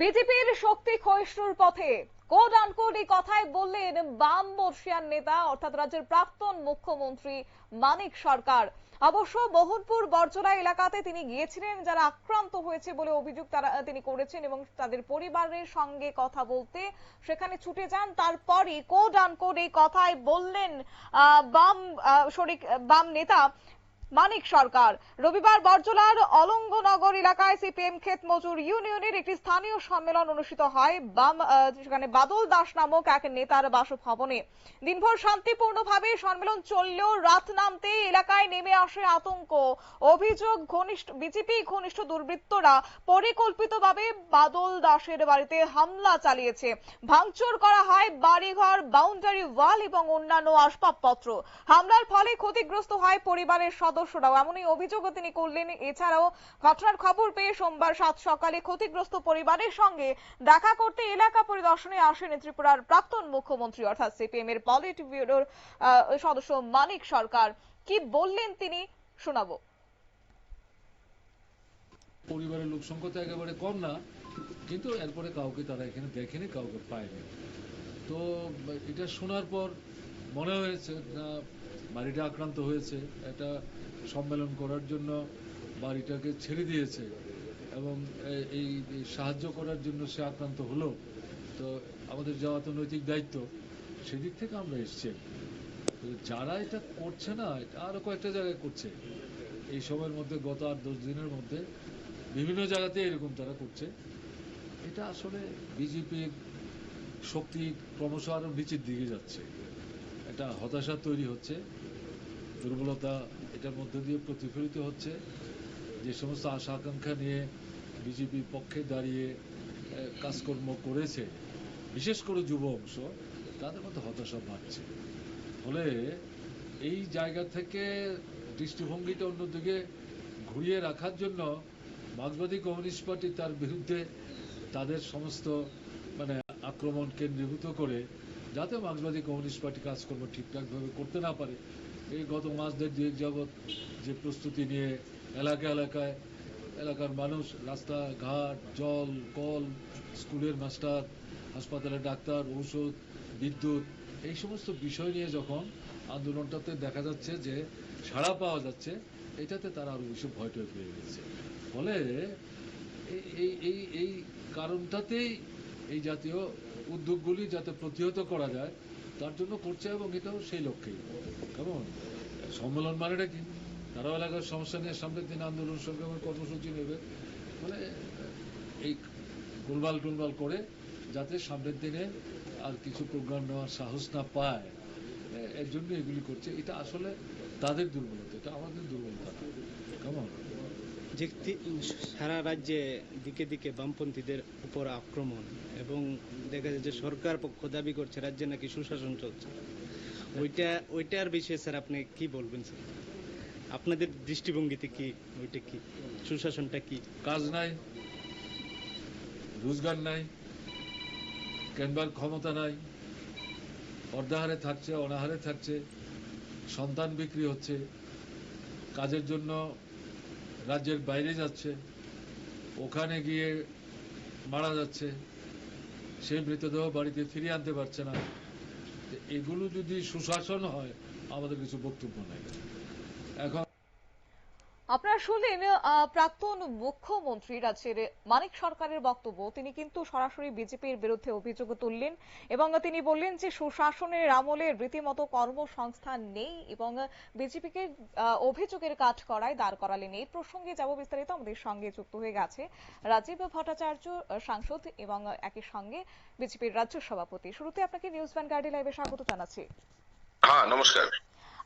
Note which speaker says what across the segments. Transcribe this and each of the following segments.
Speaker 1: বিজেপির শক্তি ক্ষয়িষ্ণুর পথে। কোড আনকোড এই কথাই বললেন বাম বর্ষিয়ান নেতা, অর্থাৎ রাজ্যের প্রাক্তন মুখ্যমন্ত্রী মানিক সরকার। অবশ্য মোহনপুর বর্জনা এলাকাতে তিনি গিয়েছিলেন, যারা আক্রান্ত হয়েছে বলে অভিযোগ তারা, তিনি করেছেন এবং তাদের পরিবারের সঙ্গে কথা বলতে সেখানে ছুটে যান। তারপরই কোড আনকোড এই কথাই বললেন বাম শরিক বাম নেতা মানিক সরকার। রবিবার বরজলার অলঙ্গনগর এলাকায় সিপিএম ক্ষেত মজুর ইউনিয়নের একটি স্থানীয় সম্মেলন অনুষ্ঠিত হয়। বাম সেখানে বাদল দাস নামক এক নেতার বাসভবনে। দিনভর শান্তিপূর্ণভাবে সম্মেলন চললেও রাত নামতে এলাকায় নেমে আসে আতঙ্ক। অভিযোগ ঘনিষ্ঠ, বিজেপি ঘনিষ্ঠ দুর্বৃত্তরা পরিকল্পিতভাবে বাদল দাসের বাড়িতে হামলা চালিয়েছে। ভাঙচুর করা হয় বাড়িঘর বাউন্ডারি ওয়াল এবং অন্যান্য আসবাবপত্র। হামলার ফলে ক্ষতিগ্রস্ত হয় পরিবারের সদস্যরাও এমনই অভিযোগও তিনি করলেন। এছাড়াও ঘটনার খবর পেয়ে সোমবার সাত সকালে ক্ষতিগ্রস্ত পরিবারের সঙ্গে দেখা করতে এলাকা পরিদর্শনে আসেন ত্রিপুরার প্রাক্তন মুখ্যমন্ত্রী, অর্থাৎ সিপিএম এর পলিট ব্যুরোর সদস্য মানিক সরকার। কি বললেন তিনি? শোনাবো।
Speaker 2: পরিবারের লোক সংখ্যা তো একেবারে কম না, কিন্তু এরপরে কাউকে তারা এখানে দেখেনি, কাউকে পায়নি। তো, এটা শোনার পর মনে হয়েছে বাড়িটা আক্রান্ত হয়েছে একটা সম্মেলন করার জন্য বাড়িটাকে ছেড়ে দিয়েছে এবং এই সাহায্য করার জন্য সে আক্রান্ত হলো। তো আমাদের যাওয়া তো নৈতিক দায়িত্ব সেদিক থেকে আমরা এসছি। যারা এটা করছে না, এটা আরও কয়েকটা জায়গায় করছে। এই সময়ের মধ্যে গত আট, দশ দিনের মধ্যে বিভিন্ন জায়গাতে এরকম তারা করছে। এটা আসলে বিজেপির শক্তি ক্রমশ আরও নিচের দিকে যাচ্ছে। একটা হতাশা তৈরি হচ্ছে। দুর্বলতা এটার মধ্যে দিয়ে প্রতিফলিত হচ্ছে। যে সমস্ত আশা আকাঙ্ক্ষা নিয়ে বিজেপির পক্ষে দাঁড়িয়ে কাজকর্ম করেছে, বিশেষ করে যুব অংশ, তাদের মধ্যে হতাশা বাড়ছে। ফলে এই জায়গা থেকে দৃষ্টিভঙ্গিটা অন্যদিকে ঘুরিয়ে রাখার জন্য মার্ক্সবাদী কমিউনিস্ট পার্টি তার বিরুদ্ধে তাদের সমস্ত মানে আক্রমণ কেন্দ্রীভূত করে, যাতে মার্ক্সবাদী কমিউনিস্ট পার্টি কাজকর্ম ঠিকঠাকভাবে করতে না পারে। এই গত মাস দেড় দুয়েক যাবৎ যে প্রস্তুতি নিয়ে এলাকা এলাকায় এলাকার মানুষ রাস্তাঘাট জল, কল, স্কুলের মাস্টার, হাসপাতালের ডাক্তার, ঔষধ, বিদ্যুৎ, এই সমস্ত বিষয় নিয়ে যখন আন্দোলনটাতে দেখা যাচ্ছে যে সাড়া পাওয়া যাচ্ছে, এটাতে তারা আরও বেশি ভয় টয় পেয়ে গেছে। ফলে এই এই এই কারণটাতেই এই জাতীয় উদ্যোগগুলি যাতে প্রতিহত করা যায় তার জন্য করছে এবং এটাও সেই লক্ষ্যেই কেমন? সম্মেলন মানেটা কি? তারাও এলাকার সমস্যা নিয়ে সামনের দিন আন্দোলন সংগ্রামের কর্মসূচি নেবে। মানে এই গোলবাল টোলবাল করে যাতে সামনের দিনে আর কিছু প্রোগ্রাম নেওয়ার সাহস না পায়। এর জন্য এগুলি করছে। এটা আসলে তাদের দুর্বলতা, এটা আমাদের দুর্বলতা। কেমন?
Speaker 3: সারা রাজ্যে দিকে দিকে বামপন্থীদের উপর আক্রমণ এবং দেখা যায় যে সরকার পক্ষ দাবি করছে, রাজ্যে নাকি সুশাসন চলছে। ওইটা, ওইটার বিষয়ে স্যার আপনি কি বলবেন স্যার? আপনাদের দৃষ্টিভঙ্গিতে কি, ওইটা কি? সুশাসনটা কি?
Speaker 2: কাজ নাই, রোজগার নাই, কেনবার ক্ষমতা নাই, অর্ধাহারে থাকছে, অনাহারে থাকছে, সন্তান বিক্রি হচ্ছে, কাজের জন্য রাজ্যের বাইরে যাচ্ছে, ওখানে গিয়ে মারা যাচ্ছে সেই মৃতদেহ বাড়িতে ফিরিয়ে আনতে পারছে না। এগুলো যদি সুশাসন হয়, আমাদের কিছু বক্তব্য নেই। এখন
Speaker 1: আপনারা শুনলেন প্রাক্তন মুখ্যমন্ত্রী রাজ্যের মানিক সরকারের বক্তব্য। তিনি কিন্তু সরাসরি বিজেপির বিরুদ্ধে অভিযোগ তুললেন এবং তিনি বললেন যে, সুশাসনের আমলে রীতিমতো কর্মসংস্থান নেই এবং বিজেপিকে অভিযোগের কাজ করায় দাঁড় করালেন। এই প্রসঙ্গে যাব বিস্তারিত আমাদের সঙ্গে যুক্ত হয়ে গেছে রাজীব ভট্টাচার্য সাংসদ এবং একই সঙ্গে বিজেপির রাজ্য সভাপতি। শুরুতে আপনাকে নিউজ ভ্যানগার্ডে লাইভে স্বাগত জানাচ্ছি।
Speaker 4: হ্যাঁ নমস্কার।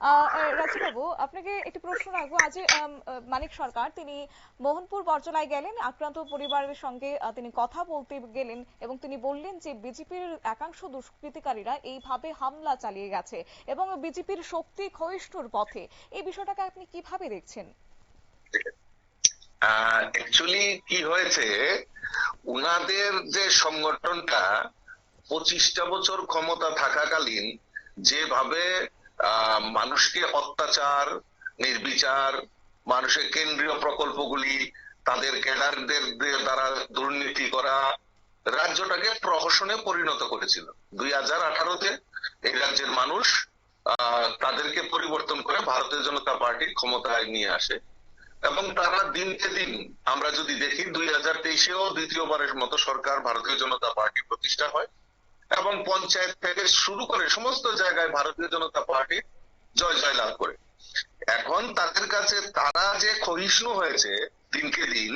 Speaker 1: রাজবাবু, আপনাকে একটি প্রশ্ন রাখব। আজ মানিক সরকার, তিনি মোহনপুর বর্জলায় গেলেন, আক্রান্ত পরিবারের সঙ্গে তিনি কথা বলতে গেলেন এবং তিনি বললেন যে, বিজেপির একাংশ দুষ্কৃতিকারীরা এইভাবে হামলা চালিয়ে গেছে এবং বিজেপির শক্তি ক্ষয়িষ্ণুর পথে। এই বিষয়টাকে আপনি কীভাবে দেখছেন?
Speaker 4: অ্যাকচুয়ালি কি হয়েছে, উনাদের যে সংগঠনটা, পঁচিশটা বছর ক্ষমতা থাকাকালীন যেভাবে মানুষকে অত্যাচার, নির্বিচার, মানুষের কেন্দ্রীয় প্রকল্পগুলি, তাদের ক্যাডারদের দ্বারা দুর্নীতি করা, রাজ্যটাকে প্রহসনে পরিণত করেছিল। দুই হাজার আঠারোতে এই রাজ্যের মানুষ তাদেরকে পরিবর্তন করে ভারতীয় জনতা পার্টি ক্ষমতায় নিয়ে আসে। এবং তারা দিনকে দিন, আমরা যদি দেখি দুই হাজার তেইশেও দ্বিতীয়বারের মতো সরকার ভারতীয় জনতা পার্টি প্রতিষ্ঠা হয়। এবং পঞ্চায়েত থেকে শুরু করে সমস্ত জায়গায় ভারতীয় জনতা পার্টি জয় জয় লাভ করে। এখন তাদের কাছে তারা যে ক্ষয়িষ্ণু হয়েছে দিনকে দিন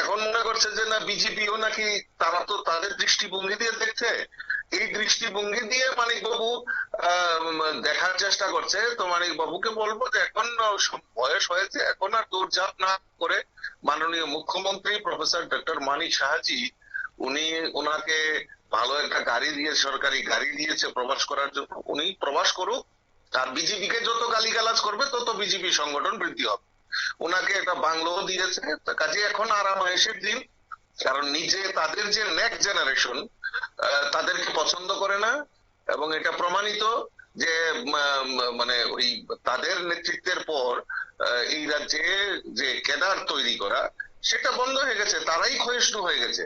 Speaker 4: এখন মনে করছে যে না, বিজেপিও নাকি তারা তো তাদের দৃষ্টিভঙ্গি দিয়ে দেখছে। এই দৃষ্টিভঙ্গি দিয়ে মানিক বাবু দেখার চেষ্টা করছে। তো মানিক বাবুকে বলব যে এখন বয়স হয়েছে, এখন আর দৌড়ঝাঁপ না করে মাননীয় মুখ্যমন্ত্রী প্রফেসর ডক্টর মানিক সাহাজি, উনি ওনাকে ভালো একটা গাড়ি দিয়ে, সরকারি গাড়ি দিয়েছে প্রবাস করার জন্য। উনি প্রবাস করুক আর বিজেপিকে যত গালিগালাজ করবে, তত বিজেপি সংগঠন বৃদ্ধি হবে। ওনাকে একটা বাংলোও দিয়েছে। কাজে এখন আরাম আয়েসের দিন, কারণ নিজে তাদের যে নেক্সট জেনারেশন তাদেরকে পছন্দ করে না, এবং এটা প্রমাণিত যে মানে ওই তাদের নেতৃত্বের পর এই রাজ্যে যে কেদার তৈরি করা, সেটা বন্ধ হয়ে গেছে, তারাই ক্ষয়িষ্ণু হয়ে গেছে।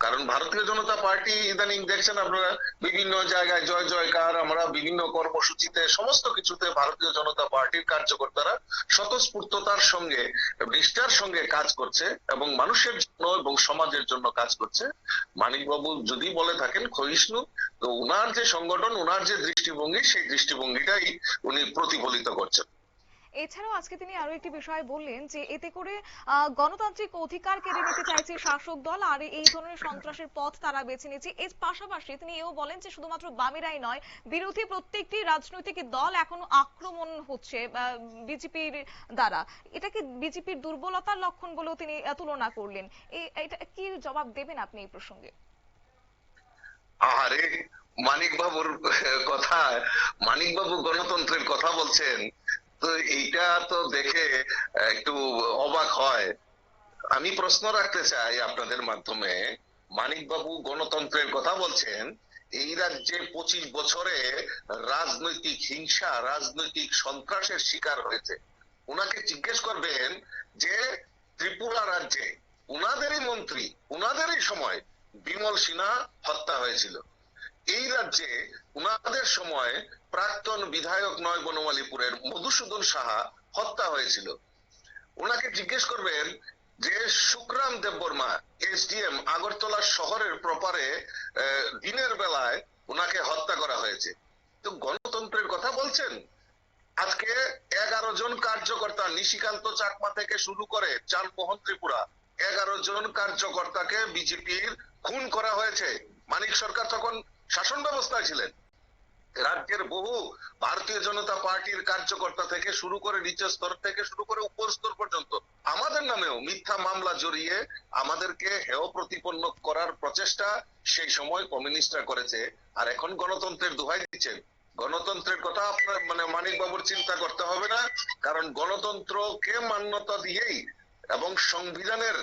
Speaker 4: কারণ ভারতীয় জনতা পার্টি ইদানিং দেখছেন আপনারা বিভিন্ন জায়গায়, জয় জয়কার, আমরা বিভিন্ন কর্মসূচিতে, সমস্ত কিছুতে ভারতীয় জনতা পার্টির কার্যকর্তারা স্বতঃস্ফূর্ততার সঙ্গে, নিষ্ঠার সঙ্গে কাজ করছে এবং মানুষের জন্য এবং সমাজের জন্য কাজ করছে। মানিকবাবু যদি বলে থাকেন ক্ষয়িষ্ণু, তো উনার যে সংগঠন, উনার যে দৃষ্টিভঙ্গি, সেই দৃষ্টিভঙ্গিটাই উনি প্রতিফলিত করছেন।
Speaker 1: এছাড়াও আজকে তিনি আরও একটি বিষয় বললেন যে এতে করে গণতান্ত্রিক অধিকার কেড়ে নিতে চাইছে শাসক দল আর এই ধরনের সন্ত্রাসের পথ তারা বেছে নিয়েছে। এর পাশাপাশি তিনি এও বলেন যে শুধুমাত্র বামেরাই নয়, বিরোধী প্রত্যেকটি রাজনৈতিক দল এখনও আক্রমণ হচ্ছে বিজেপির দ্বারা। এটাকে বিজেপির দুর্বলতার লক্ষণ বলেও তিনি তুলনা করলেন? এটা কি জবাব দেবেন আপনি এই প্রসঙ্গে?
Speaker 4: আরে মানিক বাবুর কথা মানিক বাবু গণতন্ত্রের কথা বলছেন। তো এইটা তো দেখে একটু অবাক হয়। আমি প্রশ্ন রাখতে চাই আপনাদের মাধ্যমে। মানিক বাবু গণতন্ত্রের কথা বলছেন, এই রাজ্যে পঁচিশ বছরে রাজনৈতিক হিংসা, রাজনৈতিক সন্ত্রাসের শিকার হয়েছে। উনাকে জিজ্ঞেস করবেন যে ত্রিপুরা রাজ্যে উনাদেরই মন্ত্রী, উনাদেরই সময় বিমল সিনহা হত্যা হয়েছিল। এই রাজ্যে উনাদের সময় প্রাক্তন বিধায়ক নয় বনমালীপুরের মধুসূদন সাহা হত্যা হয়েছিল। ওনাকে জিজ্ঞেস করবেন যে সুকরাম দেববর্মা, এসডিএম, আগরতলা শহরের প্রপারে দিনের বেলায় ওনাকে হত্যা করা হয়েছে। তো গণতন্ত্রের কথা বলছেন? আজকে এগারো জন কার্যকর্তা নিশিকান্ত চাকমা থেকে শুরু করে চাঁদমোহন ত্রিপুরা, এগারো জন কার্যকর্তাকে বিজেপির খুন করা হয়েছে। মানিক সরকার তখন শাসন ব্যবস্থায় ছিলেন। রাজ্যের বহু ভারতীয় জনতা পার্টির কার্যকর্তা থেকে শুরু করে নিচের স্তর থেকে শুরু করে উপর স্তর পর্যন্ত আমাদের নামেও মিথ্যা মামলা জড়িয়ে আমাদেরকে হেয় প্রতিপন্ন করার প্রচেষ্টা সেই সময় কমিউনিস্টরা করেছে। আর এখন গণতন্ত্রের দোহাই দিচ্ছেন। গণতন্ত্রের কথা আপনার মানে মানিক বাবুর চিন্তা করতে হবে না, কারণ গণতন্ত্রকে মান্যতা দিয়েই এবং সংবিধানের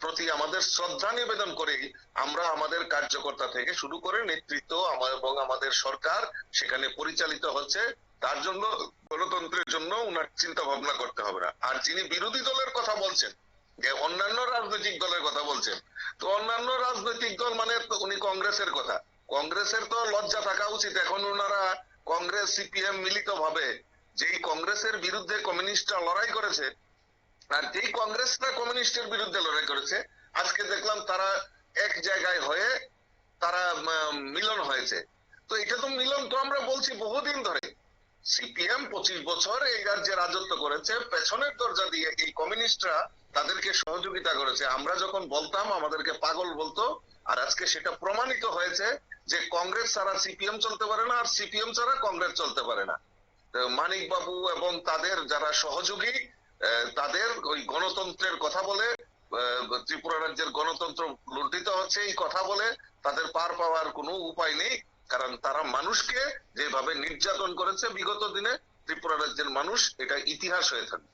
Speaker 4: প্রতি আমাদের শ্রদ্ধা নিবেদন করেই আমরা আমাদের কার্যকর্তা থেকে শুরু করে নেতৃত্ব এবং আমাদের সরকার সেখানে পরিচালিত হচ্ছে। তার জন্য, গণতন্ত্রের জন্য উনার চিন্তা ভাবনা করতে হবে না। আর যিনি বিরোধী দলের কথা বলছেন, যে অন্যান্য রাজনৈতিক দলের কথা বলছেন, তো অন্যান্য রাজনৈতিক দল মানে উনি কংগ্রেসের কথা। কংগ্রেসের তো লজ্জা থাকা উচিত। এখন ওনারা কংগ্রেস, সিপিএম মিলিত ভাবে যেই কংগ্রেসের বিরুদ্ধে কমিউনিস্টরা লড়াই করেছে আর যেই কংগ্রেসটা কমিউনিস্টের বিরুদ্ধে লড়াই করেছে, আজকে দেখলাম তারা এক জায়গায় হয়ে তারা মিলন হয়েছে। তো এটা তো মিলন তো আমরা বলছি বহুদিন ধরে। সিপিএম পঁচিশ বছর এই রাজ্যে রাজত্ব করেছে, পেছনের দরজা দিয়ে এই কমিউনিস্টরা তাদেরকে সহযোগিতা করেছে। আমরা যখন বলতাম, আমাদেরকে পাগল বলতো, আর আজকে সেটা প্রমাণিত হয়েছে যে কংগ্রেস ছাড়া সিপিএম চলতে পারে না, আর সিপিএম ছাড়া কংগ্রেস চলতে পারে না। মানিক বাবু এবং তাদের যারা সহযোগী তাদের ওই গণতন্ত্রের কথা বলে ত্রিপুরা রাজ্যের গণতন্ত্র লুণ্ঠিত হচ্ছে এই কথা বলে তাদের পার পাওয়ার কোনো উপায় নেই কারণ তারা মানুষকে যেভাবে নির্যাতন করেছে বিগত দিনে ত্রিপুরা রাজ্যের মানুষ এটা ইতিহাস হয়ে থাকবে।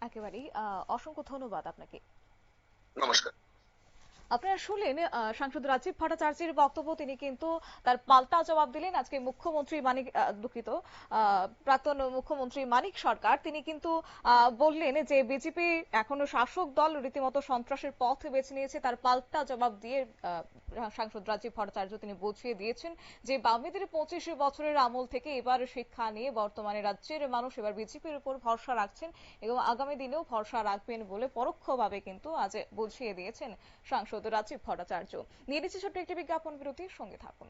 Speaker 1: একেবারেই আহ, অসংখ্য ধন্যবাদ আপনাকে।
Speaker 4: নমস্কার।
Speaker 1: আপনারা শুনলেন সাংসদ রাজীব ভট্টাচার্যের বক্তব্য। তিনি কিন্তু তার পাল্টা জবাব দিলেন। আজকে মুখ্যমন্ত্রী মানিক দুঃখিত প্রাক্তন মুখ্যমন্ত্রী মানিক সরকার। তিনি কিন্তু বললেন যে বিজেপি এখনও শাসক দল রীতিমতো সন্ত্রাসের পথ বেছে নিয়েছে। তার পাল্টা জবাব দিয়ে সাংসদ রাজীব ভট্টাচার্য তিনি বুঝিয়ে দিয়েছেন যে বামেদের পঁচিশ বছরের আমল থেকে এবার শিক্ষা নিয়ে বর্তমানে রাজ্যের মানুষ এবার বিজেপির উপর ভরসা রাখছেন এবং আগামী দিনেও ভরসা রাখবেন বলে পরোক্ষভাবে কিন্তু আজ বুঝিয়ে দিয়েছেন সাংসদ রাজীব ভট্টাচার্য। নিয়ে নিচ্ছে ছোট্ট একটি বিজ্ঞাপন বিরতির, সঙ্গে থাকুন।